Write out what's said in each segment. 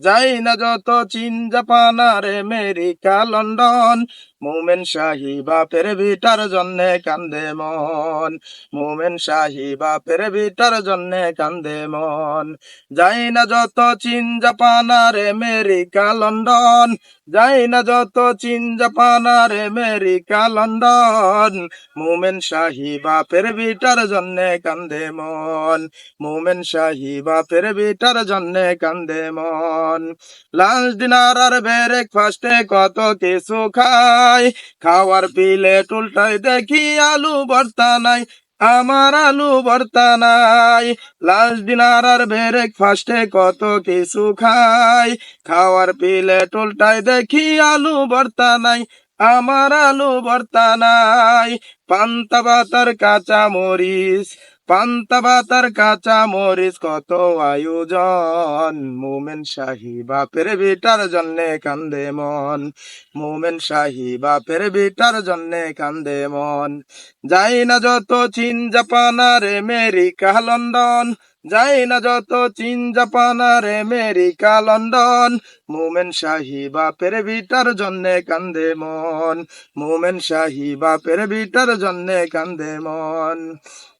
যাই না যত চীন জাপান আর আমেরিকা লন্ডন। মোমেন শাহী বাপের বিটার জন্যে কান্দে মন। মোমেন শাহী বাপের বিটার জন্যে কান্দে মন। যাই না যত চীন, জাপান আর আমেরিকা, লন্ডন। যাই না যত চীন, জাপান আর আমেরিকা, লন্ডন। মোমেন শাহী বাপের বিটার জন্যে কান্দে মন। মোমেন শাহী বাপের বিটার জন্যে কান্দে মন। লাঞ্চ ডিনার আর ব্রেকফাস্টে কত কিছু খাই খাওয়ার পিলে টুলটাই দেখি আলু ভর্তা নাই, আমার আলু ভর্তা নাই। লাঞ্চ ডিনার আর ব্রেকফাস্টে কত কিছু খাই, খাওয়ার পিলে টুলটাই দেখি আলু ভর্তা নাই, আমার আলু ভর্তা নাই। পান্তা ভাতার কাঁচা মরিচ পান্তা ভাতার কাঁচা মরিচ, কত আয়োজন। মোমেন শাহী বাপের বেটার জন্যে কান্দে মন। মোমেন শাহী বাপের বেটার জন্যে কান্দে মন। যাই না যত চীন, জাপান আর আমেরিকা, লন্ডন। যাই না যত চীন, জাপান আর আমেরিকা, লন্ডন। মোমেন শাহী বাপের বিটার জন্যে কান্দে মন। মোমেন শাহী বাপের বিটার জন্যে কান্দে মন।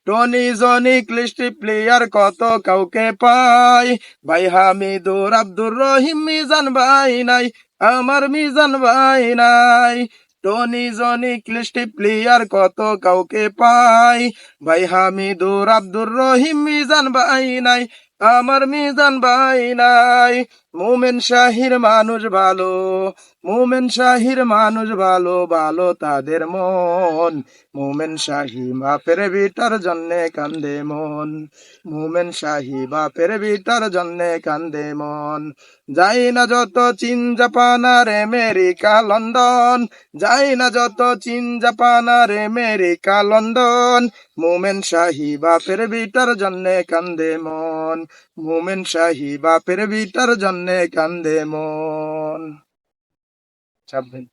টনি জনি ক্লিস্টি প্লেয়ার কত কাউকে পাই? ভাই হামিদুর আব্দুর রহিম, মিজান ভাই নাই, আমার মিজান ভাই নাই। টনি জনি ক্লিস্টি প্লেয়ার কত কাউকে পাই? ভাই হামিদুর আব্দুর রহিম, মিজান ভাই নাই, আমার মিজান ভাই নাই। মোমেন শাহির মানুষ ভালো, মোমেন শাহির মানুষ ভালো ভালো তাদের মন। মোমেন শাহি বাপের বিটার জন্যে কান্দে মন, মোমেন শাহি বাপের বিটার জন্যে কান্দে মন। যাই না যত চীন, জাপান আর আমেরিকা, লন্ডন। যাই না যত চীন, জাপান আর আমেরিকা, লন্ডন। মোমেন শাহি বাপের বিটার জন্যে কান্দে মন, মোমেন শাহি বাপের বিটার জন্যে কান্দে মন। দিন